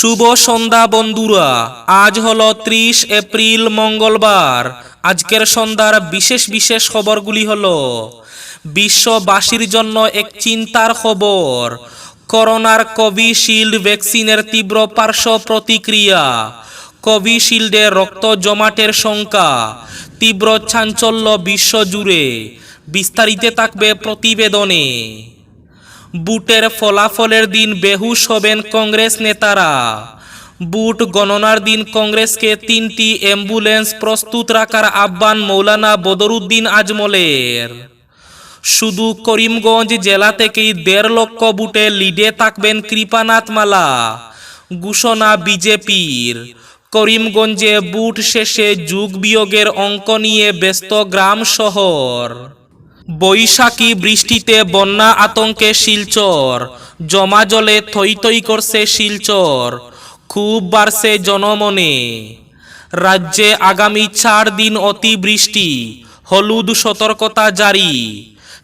শুভ সন্ধ্যা বন্ধুরা। আজ হলো ত্রিশ এপ্রিল মঙ্গলবার। আজকের সন্ধ্যার বিশেষ বিশেষ খবরগুলি হল, বিশ্ববাসীর জন্য এক চিন্তার খবর, করোনার কোভিশিল্ড ভ্যাকসিনের তীব্র পার্শ্ব প্রতিক্রিয়া, কোভিশিল্ডে রক্ত জমাটের সংখ্যা, তীব্র চাঞ্চল্য বিশ্বজুড়ে, বিস্তারিত থাকবে প্রতিবেদনে। বুটের ফলাফলের দিন বেহুশ হবেন কংগ্রেস নেতারা। বুট গণনার দিন কংগ্রেসকে তিনটি অ্যাম্বুলেন্স প্রস্তুত রাখার আহ্বান মৌলানা বদরুদ্দিন আজমলের। শুধু করিমগঞ্জ জেলা থেকেই দেড় লক্ষ বুটে লিডে থাকবেন কৃপানাথ মালা, ঘোষণা বিজেপির। করিমগঞ্জে বুট শেষে যুগ বিয়োগের অঙ্ক নিয়ে ব্যস্ত গ্রাম শহর। বৈশাখী বৃষ্টিতে বন্যা আতঙ্কে শিলচর, জমা জলে থই থই করছে শিলচর, খুব বাড়ছে জনমনে। রাজ্যে আগামী চার দিন অতিবৃষ্টি, হলুদ সতর্কতা জারি,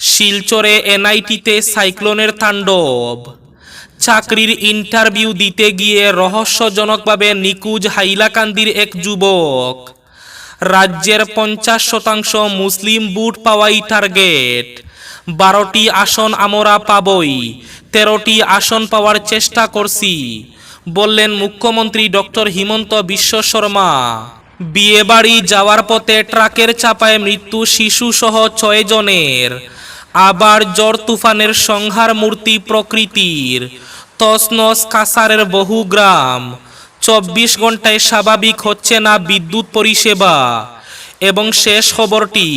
শিলচরে এনআইটিতে সাইক্লোনের তাণ্ডব। চাকরির ইন্টারভিউ দিতে গিয়ে রহস্যজনকভাবে নিকুজ হাইলাকান্দির এক যুবক। রাজ্যের পঞ্চাশ শতাংশ মুসলিম বুট পাওয়াই টার্গেট। বারোটি আসন আমরা পাবই, তেরোটি আসন পাওয়ার চেষ্টা করছি, বললেন মুখ্যমন্ত্রী ডক্টর হিমন্ত বিশ্ব শর্মা। বিয়েবাড়ি যাওয়ার পথে ট্রাকের চাপায় মৃত্যু শিশু সহ ছয় জনের। আবার জ্বর তুফানের সংহার মূর্তি প্রকৃতির। তসনস কাসারের বহু গ্রাম। চব্বিশ ঘন্টায় স্বাভাবিক হচ্ছে না বিদ্যুৎ পরিষেবা। এবং শেষ খবরটি,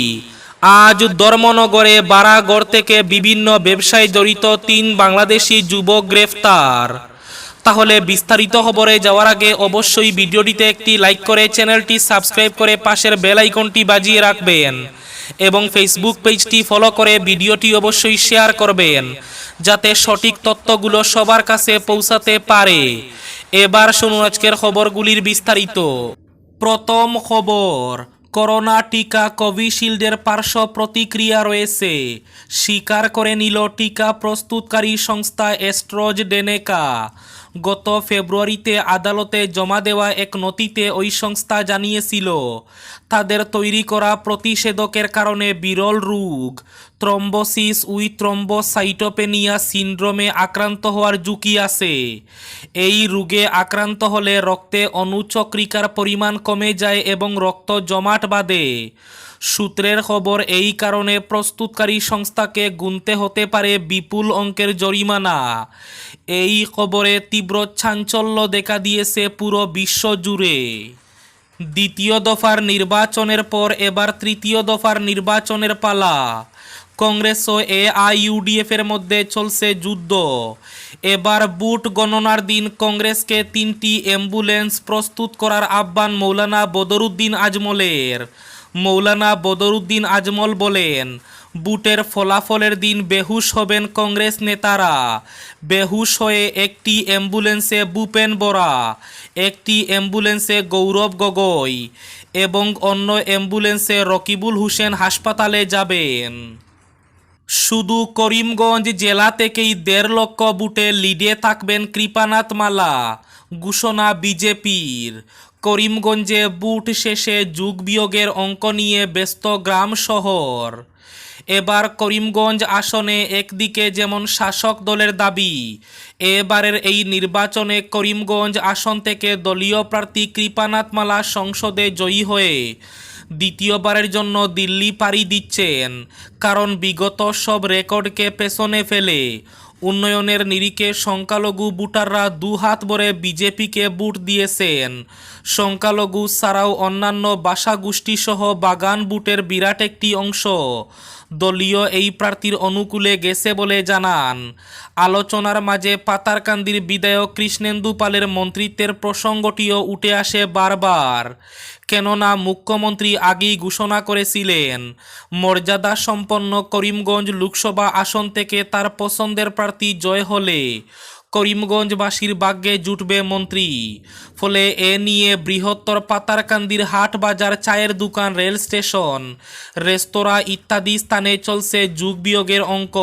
আজ ধর্মনগরে বারাগড় থেকে বিভিন্ন ব্যবসায় জড়িত তিন বাংলাদেশি যুবক গ্রেফতার। তাহলে বিস্তারিত খবরে যাওয়ার আগে অবশ্যই ভিডিওটিতে একটি লাইক করে চ্যানেলটি সাবস্ক্রাইব করে পাশের বেল আইকনটি বাজিয়ে রাখবেন এবং ফেসবুক পেজটি ফলো করে ভিডিওটি অবশ্যই শেয়ার করবেন, যাতে সঠিক তথ্যগুলো সবার কাছে পৌঁছাতে পারে। এবার শুনুন আজকের খবরগুলির বিস্তারিত। প্রথম খবর, করোনা টিকা কোভিশিল্ডের পার্শ্ব প্রতিক্রিয়া রয়েছে। স্বীকার করে নিল টিকা প্রস্তুতকারী সংস্থা এস্ট্রোজ ডেনেকা গত ফেব্রুয়ারিতে আদালতে জমা দেওয়া এক নথিতে ওই সংস্থা জানিয়েছিল, তাদের তৈরি করা প্রতিষেধকের কারণে বিরল রোগ, থ্রম্বোসিস উই থ্রম্বোসাইটোপেনিয়া সিন্ড্রোমে আক্রান্ত হওয়ার ঝুঁকি আছে। এই রোগে আক্রান্ত হলে রক্তে অনুচক্রিকার পরিমাণ কমে যায় এবং রক্ত জমাট বাঁধে। সূত্রের খবর, এই কারণে প্রস্তুতকারী সংস্থাকে গুনতে হতে পারে বিপুল অঙ্কের জরিমানা। এই খবরে তীব্র চাঞ্চল্য দেখা দিয়েছে পুরো বিশ্ব জুড়ে। দ্বিতীয় দফার নির্বাচনের পর এবার তৃতীয় দফার নির্বাচনের পালা। কংগ্রেস ও এআইইউডিএফ এর মধ্যে চলছে যুদ্ধ। এবার বুট গণনার দিন কংগ্রেসকে তিনটি অ্যাম্বুলেন্স প্রস্তুত করার আহ্বান মৌলানা বদরুদ্দিন আজমলের। মৌলানা বদরুদ্দিন আজমল বলেন বুটের ফলাফলের দিন বেহুশ হবেন কংগ্রেস নেতারা। বেহুশ হয়ে একটি অ্যাম্বুলেন্সে ভূপেন বরা, একটি অ্যাম্বুলেন্সে গৌরব গগৈ এবং অন্য অ্যাম্বুলেন্সে রকিবুল হোসেন হাসপাতালে যাবেন। শুধু করিমগঞ্জ জেলা থেকেই দেড় লক্ষ বুটে লিডে থাকবেন কৃপানাথ মালা, ঘোষণা বিজেপির। করিমগঞ্জে বুট শেষে যুগ বিয়োগের অঙ্ক নিয়ে ব্যস্ত গ্রাম শহর। এবার করিমগঞ্জ আসনে একদিকে যেমন শাসক দলের দাবি, এবারের এই নির্বাচনে করিমগঞ্জ আসন থেকে দলীয় প্রার্থী কৃপানাথ মালা সংসদে জয়ী হয়ে দ্বিতীয়বারের জন্য দিল্লি পাড়ি দিচ্ছেন। কারণ বিগত সব রেকর্ডকে পেছনে ফেলে উন্নয়নের নিরিখে সংখ্যালঘু ভোটাররা দু হাত ভরে বিজেপিকে ভোট দিয়েছেন। সংখ্যালঘু ছাড়াও অন্যান্য ভাষা গোষ্ঠীসহ বাগান বুটের বিরাট একটি অংশ। দলীয় এই প্রার্থীর অনুকূলে গেছে বলে জানান। আলোচনার মাঝে পাতারকান্দির বিধায়ক কৃষ্ণেন্দু পালের মন্ত্রিত্বের প্রসঙ্গটিও উঠে আসে বারবার। কেননা মুখ্যমন্ত্রী আগেই ঘোষণা করেছিলেন, মর্যাদা সম্পন্ন করিমগঞ্জ লোকসভা আসন থেকে তার পছন্দের প্রার্থী জয় হলে করিমগঞ্জবাসীর ভাগ্যে জুটবে মন্ত্রী। ফলে এ নিয়ে বৃহত্তর পাতারকান্দির হাট বাজার, চায়ের দোকান, রেল স্টেশন, রেস্তোরাঁ ইত্যাদি স্থানে চলছে যুগ বিয়োগের অঙ্ক।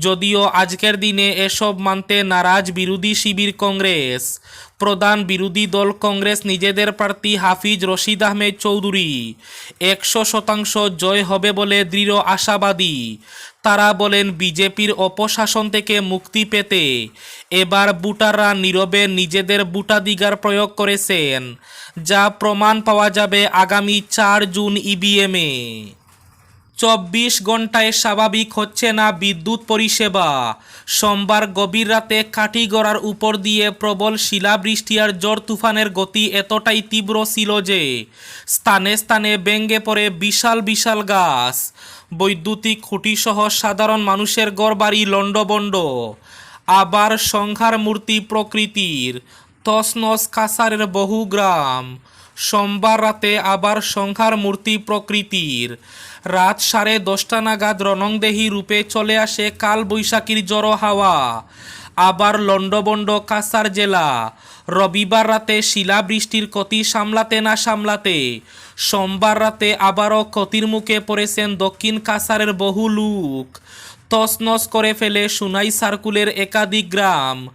যদিও আজকের দিনে এসব মানতে নারাজ বিরোধী শিবির কংগ্রেস। প্রধান বিরোধী দল কংগ্রেস নিজেদের প্রার্থী হাফিজ রশিদ আহমেদ চৌধুরী। একশো শতাংশ জয় হবে বলে দৃঢ় আশাবাদী। তারা বলেন বিজেপির অপশাসন থেকে মুক্তি পেতে। এবার বুটাররা নীরবে নিজেদের বুটাদিগার প্রয়োগ করেছেন, যা প্রমাণ পাওয়া যাবে আগামী চার জুন ইভিএমে। চব্বিশ ঘন্টায় স্বাভাবিক হচ্ছে না বিদ্যুৎ পরিষেবা। সোমবার গভীর রাতে কাঠিগড়ার উপর দিয়ে প্রবল শিলাবৃষ্টি আর ঝড় তুফানের গতি এতটাই তীব্র ছিল যে স্থানে স্থানে ব্যঙ্গে পড়ে বিশাল বিশাল গাছ। বৈদ্যুতিক খুঁটিসহ সাধারণ মানুষের গড়বাড়ি লণ্ডবণ্ড আবার সংখ্যার মূর্তি প্রকৃতির তসনস কাসারের বহু গ্রাম। সোমবার রাতে আবার সংখ্যার মূর্তি প্রকৃতির। রাত সাড়ে দশটা নাগাদ রণংদেহী রূপে চলে আসে কাল বৈশাখীর জড়ো হাওয়া। আবার লণ্ডবণ্ড কাসার জেলা। রবিবার রাতে শিলাবৃষ্টির ক্ষতি সামলাতে না সামলাতে, সোমবার রাতে আবারও ক্ষতির মুখে পড়েছেন দক্ষিণ কাসারের বহু লোক। তছনছ করে ফেলে সুনাই সার্কুলের একাধিক গ্রাম।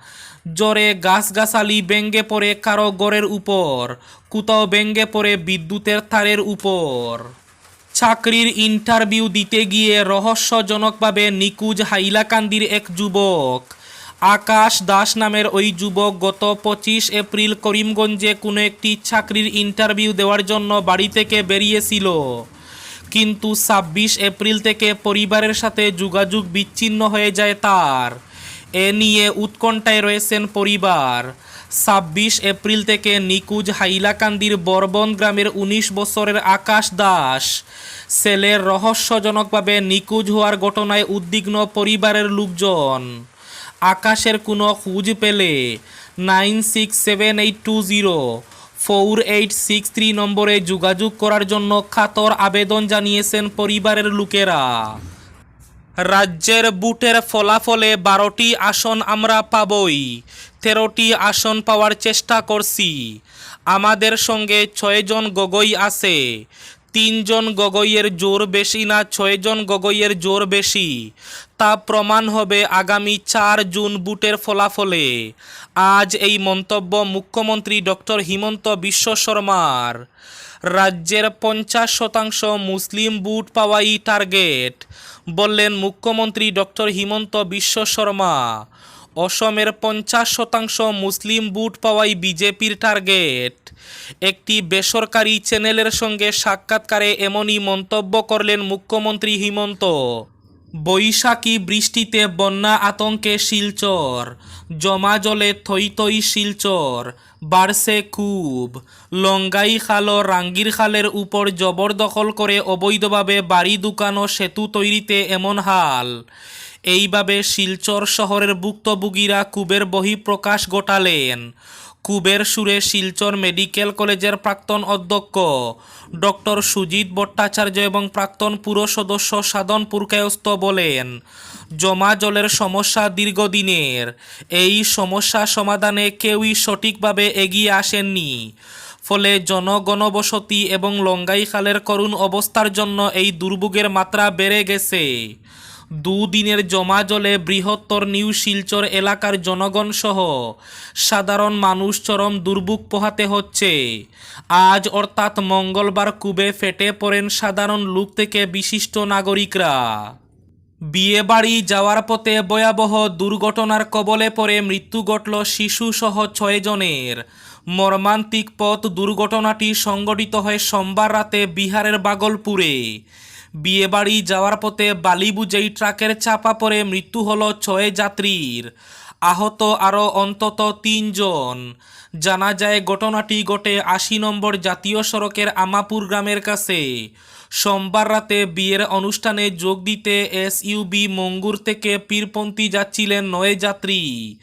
জ্বরে গাছগাছালি ব্যঙ্গে পড়ে কারও গড়ের উপর কোথাও ব্যঙ্গে পড়ে বিদ্যুতের তারের উপর। চাকরির ইন্টারভিউ দিতে গিয়ে রহস্যজনকভাবে নিকুজ হাইলাকান্দির এক যুবক। আকাশ দাস নামের ওই যুবক গত পঁচিশ এপ্রিল করিমগঞ্জে কোনো একটি চাকরির ইন্টারভিউ দেওয়ার জন্য বাড়ি থেকে বেরিয়েছিল। কিন্তু ছাব্বিশ এপ্রিল থেকে পরিবারের সাথে যোগাযোগ বিচ্ছিন্ন হয়ে যায় তার। এ নিয়ে উৎকণ্ঠায় রয়েছেন পরিবার। ছাব্বিশ এপ্রিল থেকে নিকুজ হাইলাকান্দির বরবন গ্রামের ১৯ বছরের আকাশ দাস। ছেলের রহস্যজনকভাবে নিকুজ হওয়ার ঘটনায় উদ্বিগ্ন পরিবারের লোকজন। আকাশের কোনো খুঁজ পেলে nine six seven eight two zero, four eight six three নম্বরে যোগাযোগ করার জন্য খাতর আবেদন জানিয়েছেন পরিবারের লোকেরা। রাজ্যের বুটের ফলাফলে বারোটি আসন আমরা পাবই। তেরোটি আসন পাওয়ার চেষ্টা করছি। আমাদের সঙ্গে ছয়জন গগৈ আছে। তিনজন গগৈয়ের জোর বেশি না ছয়জন গগৈয়ের জোর বেশি। তা প্রমাণ হবে আগামী চার জুন বুটের ফলাফলে। আজ এই মন্তব্য মুখ্যমন্ত্রী ডক্টর হিমন্ত বিশ্ব শর্মার। রাজ্যের পঞ্চাশ শতাংশ মুসলিম বুট পাওয়াই টার্গেট, বললেন মুখ্যমন্ত্রী ডক্টর হিমন্ত বিশ্ব শর্মা। অসমের পঞ্চাশ শতাংশ মুসলিম বুট পাওয়াই বিজেপির টার্গেট। একটি বেসরকারি চ্যানেলের সঙ্গে সাক্ষাৎকারে এমনই মন্তব্য করলেন মুখ্যমন্ত্রী হিমন্ত। বৈশাখী বৃষ্টিতে বন্যা আতঙ্কে শিলচর, জমা জলে থই থই শিলচর, বাড়ছে খুব। লঙ্গাই খাল ও রাঙ্গির খালের উপর জবরদখল করে অবৈধভাবে বাড়ি, দোকান ও সেতু তৈরিতে এমন হাল। এইভাবে শিলচর শহরের ভুক্তভোগীরা কুবের বহিঃপ্রকাশ ঘটালেন। কুবের সুরে শিলচর মেডিকেল কলেজের প্রাক্তন অধ্যক্ষ। ডক্টর সুজিত ভট্টাচার্য এবং প্রাক্তন পুর সদস্য সাধন পুরকায়স্ত বলেন, জমা জলের সমস্যা দীর্ঘদিনের। এই সমস্যা সমাধানে কেউই সঠিকভাবে এগিয়ে আসেননি। ফলে জনগণবসতি এবং লঙ্গাই খালের করুণ অবস্থার জন্য এই দুর্ভোগের মাত্রা বেড়ে গেছে। দুদিনের জমা জলে বৃহত্তর নিউ শিলচর এলাকার জনগণ সহ সাধারণ মানুষ চরম দুর্ভোগ পোহাতে হচ্ছে। আজ অর্থাৎ মঙ্গলবার কুবে ফেটে পড়েন সাধারণ লোক থেকে বিশিষ্ট নাগরিকরা। বিয়ে বাড়ি যাওয়ার পথে ভয়াবহ দুর্ঘটনার কবলে পড়ে মৃত্যু ঘটল শিশুসহ ছয়জনের মর্মান্তিক পথ দুর্ঘটনাটি সংঘটিত হয় সোমবার রাতে বিহারের বাগলপুরে। বিয়েবাড়ি যাওয়ার পথে বালি বুঝেই ট্রাকের চাপা পড়ে মৃত্যু হলো ছয় যাত্রীর। আহত আরও অন্তত তিনজন। জানা যায়, ঘটনাটি ঘটে আশি নম্বর জাতীয় সড়কের আমাপুর গ্রামের কাছে। সোমবার রাতে বিয়ের অনুষ্ঠানে যোগ দিতে এসইউবি মঙ্গুর থেকে পীরপন্থী যাচ্ছিলেন নয় যাত্রী।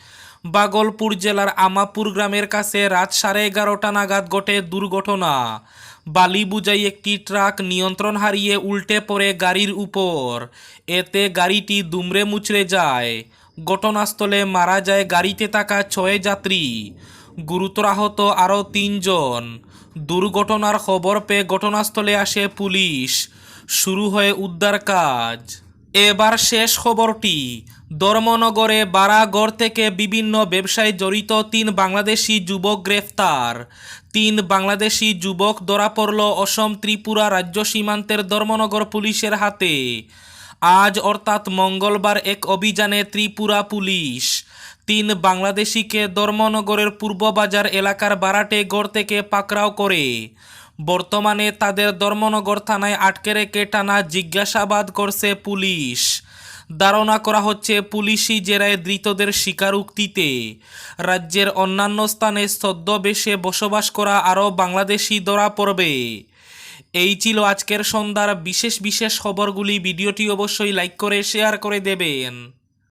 বাগলপুর জেলার আমাপুর গ্রামের কাছে রাত সাড়ে এগারোটা নাগাদ ঘটে দুর্ঘটনা। বালি বুঝাই একটি ট্রাক নিয়ন্ত্রণ হারিয়ে উল্টে পড়ে গাড়ির উপর। এতে গাড়িটি দুমড়ে মুচড়ে যায়। ঘটনাস্থলে মারা যায় গাড়িতে থাকা ছয় যাত্রী। গুরুতর আহত আরও তিনজন। দুর্ঘটনার খবর পেয়ে ঘটনাস্থলে আসে পুলিশ। শুরু হয় উদ্ধার কাজ। এবার শেষ খবরটি ধর্মনগরে বারাগড় থেকে বিভিন্ন ব্যবসায় জড়িত তিন বাংলাদেশি যুবক গ্রেফতার। তিন বাংলাদেশি যুবক ধরা পড়ল অসম ত্রিপুরা রাজ্য সীমান্তের ধর্মনগর পুলিশের হাতে। আজ অর্থাৎ মঙ্গলবার এক অভিযানে ত্রিপুরা পুলিশ তিন বাংলাদেশিকে ধর্মনগরের পূর্ববাজার এলাকার বারাটে গড় থেকে পাকড়াও করে। বর্তমানে তাদের ধর্মনগর থানায় আটকে রেখে টানা জিজ্ঞাসাবাদ করছে পুলিশ। ধারণা করা হচ্ছে পুলিশি জেরায় ধৃতদের স্বীকারোক্তিতে রাজ্যের অন্যান্য স্থানে ছদ্মবেশে বসবাস করা আরও বাংলাদেশি ধরা পড়বে। এই ছিল আজকের সন্ধ্যার বিশেষ বিশেষ খবরগুলি। ভিডিওটি অবশ্যই লাইক করে, শেয়ার করে দেবেন।